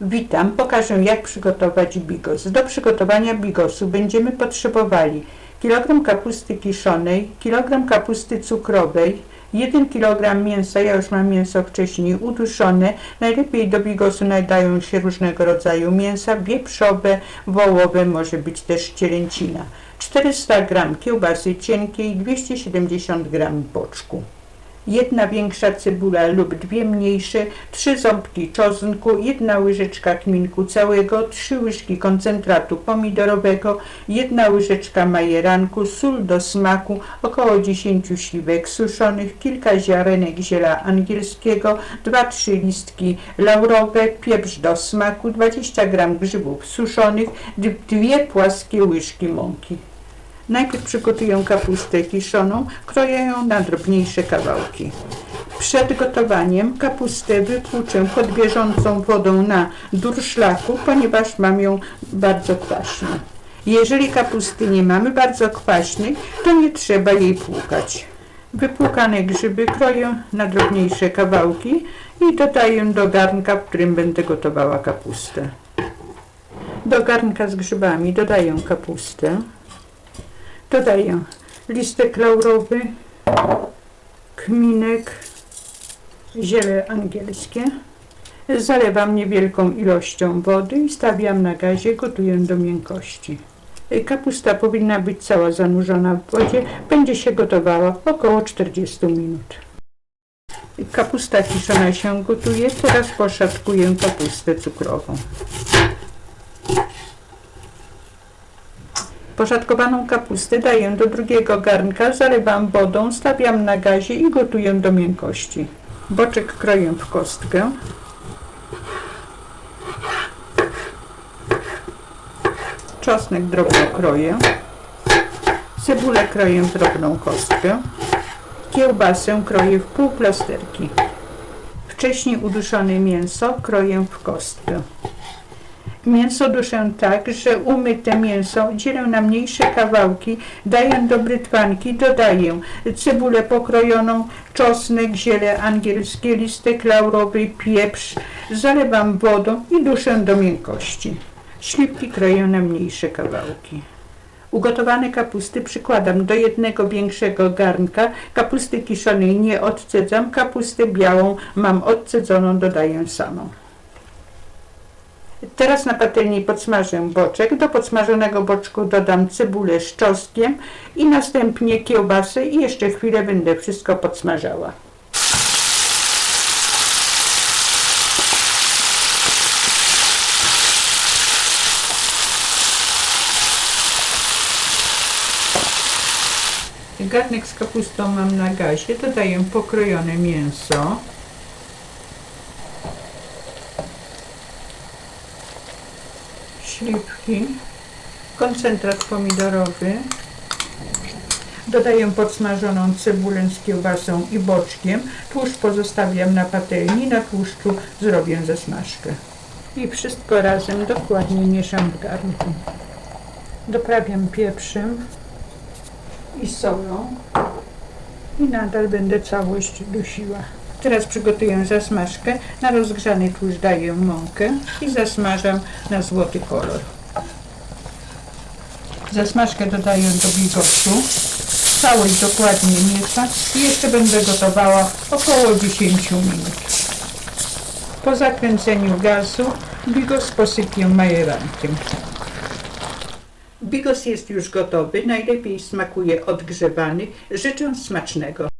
Witam, pokażę jak przygotować bigos. Do przygotowania bigosu będziemy potrzebowali kilogram kapusty kiszonej, kilogram kapusty cukrowej, 1 kg mięsa, ja już mam mięso wcześniej uduszone. Najlepiej do bigosu nadają się różnego rodzaju mięsa, wieprzowe, wołowe, może być też cielęcina. 400 g kiełbasy cienkiej, 270 g boczku jedna większa cebula lub dwie mniejsze, trzy ząbki czosnku, jedna łyżeczka kminku całego, trzy łyżki koncentratu pomidorowego, jedna łyżeczka majeranku, sól do smaku, około 10 śliwek suszonych, kilka ziarenek ziela angielskiego, 2-3 listki laurowe, pieprz do smaku, 20 g grzybów suszonych, dwie płaskie łyżki mąki. Najpierw przygotuję kapustę kiszoną, kroję ją na drobniejsze kawałki. Przed gotowaniem kapustę wypłuczę pod bieżącą wodą na durszlaku, ponieważ mam ją bardzo kwaśną. Jeżeli kapusty nie mamy bardzo kwaśnej, to nie trzeba jej płukać. Wypłukane grzyby kroję na drobniejsze kawałki i dodaję do garnka, w którym będę gotowała kapustę. Do garnka z grzybami dodaję kapustę. Dodaję listek laurowy, kminek, ziele angielskie. Zalewam niewielką ilością wody i stawiam na gazie, gotuję do miękkości. Kapusta powinna być cała zanurzona w wodzie, będzie się gotowała około 40 minut. Kapusta kiszona się gotuje, teraz poszatkuję kapustę cukrową. Poszatkowaną kapustę daję do drugiego garnka, zalewam wodą, stawiam na gazie i gotuję do miękkości. Boczek kroję w kostkę. Czosnek drobno kroję. Cebulę kroję w drobną kostkę. Kiełbasę kroję w pół plasterki. Wcześniej uduszone mięso kroję w kostkę. Mięso duszę tak, że umyte mięso dzielę na mniejsze kawałki, daję do brytwanki, dodaję cebulę pokrojoną, czosnek, ziele angielskie, listek laurowy, pieprz, zalewam wodą i duszę do miękkości. Śliwki kroję na mniejsze kawałki. Ugotowane kapusty przykładam do jednego większego garnka. Kapusty kiszonej nie odcedzam, kapustę białą mam odcedzoną, dodaję samą. Teraz na patelni podsmażę boczek. Do podsmażonego boczku dodam cebulę z czosnkiem i następnie kiełbasę i jeszcze chwilę będę wszystko podsmażała. Garnek z kapustą mam na gazie. Dodaję pokrojone mięso. Śliwki, koncentrat pomidorowy, dodaję podsmażoną cebulę z kiełbasą i boczkiem, tłuszcz pozostawiam na patelni, na tłuszczu zrobię zasmażkę. I wszystko razem dokładnie mieszam w garnku. Doprawiam pieprzem i solą i nadal będę całość dusiła. Teraz przygotuję zasmażkę. Na rozgrzany tłuszcz daję mąkę i zasmażam na złoty kolor. Zasmażkę dodaję do bigosu. Całość dokładnie mieszam i jeszcze będę gotowała około 10 minut. Po zakręceniu gazu bigos posypię majerankiem. Bigos jest już gotowy, najlepiej smakuje odgrzewany. Życzę smacznego.